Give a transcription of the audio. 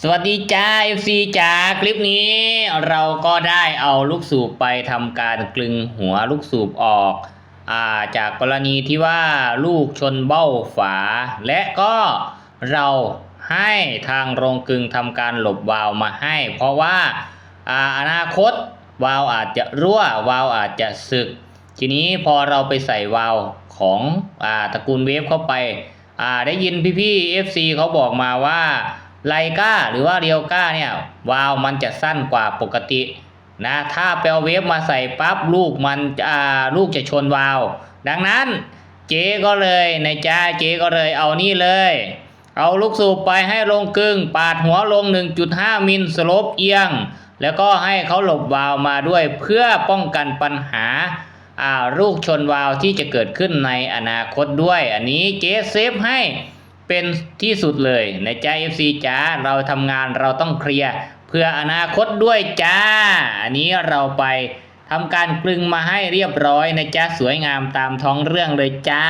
สวัสดีจ้า FC จ้าคลิปนี้ เราก็ได้เอาลูกสูบไปทำการกลึงหัวลูกสูบออกอาจากกรณีที่ว่าลูกชนเบ้าฝา และก็เราให้ทางโรงกลึงทำการหลบวาล์วมาให้ เพราะว่าอาอนาคตวาล์วอาจจะรั่ววาล์วอาจจะสึก ทีนี้พอเราไปใส่วาล์วของอาตระกูลเวฟเข้าไปาได้ยินพี่ๆ FC เขาบอกมาว่า ไลกาหรือว่าเรียวกาเนี่ยวาล์วมันจะสั้นกว่าปกตินะถ้าไปเอาเวฟมาใส่ปั๊บลูกมันอ่าลูกจะชนวาล์วดังนั้นเจ๊ก็เลยในจ้าเจ๊ก็เลยเอานี่เลย เอาลูกสูบไปให้ลงกึ่งปาดหัวลง 1.5 มิลสโลปเอียง แล้วก็ให้เขาหลบวาล์วมาด้วยเพื่อป้องกันปัญหาอ่าลูกชนวาล์วที่จะเกิดขึ้นในอนาคตด้วย อันนี้เจ๊เซฟให้ เป็นที่สุดเลยในใจ FC จ้าเราทำงานเราต้องเคลียร์เพื่ออนาคตด้วยจ้า อันนี้เราไปทำการกลึงมาให้เรียบร้อยนะจ๊ะสวยงามตามท้องเรื่องเลยจ้า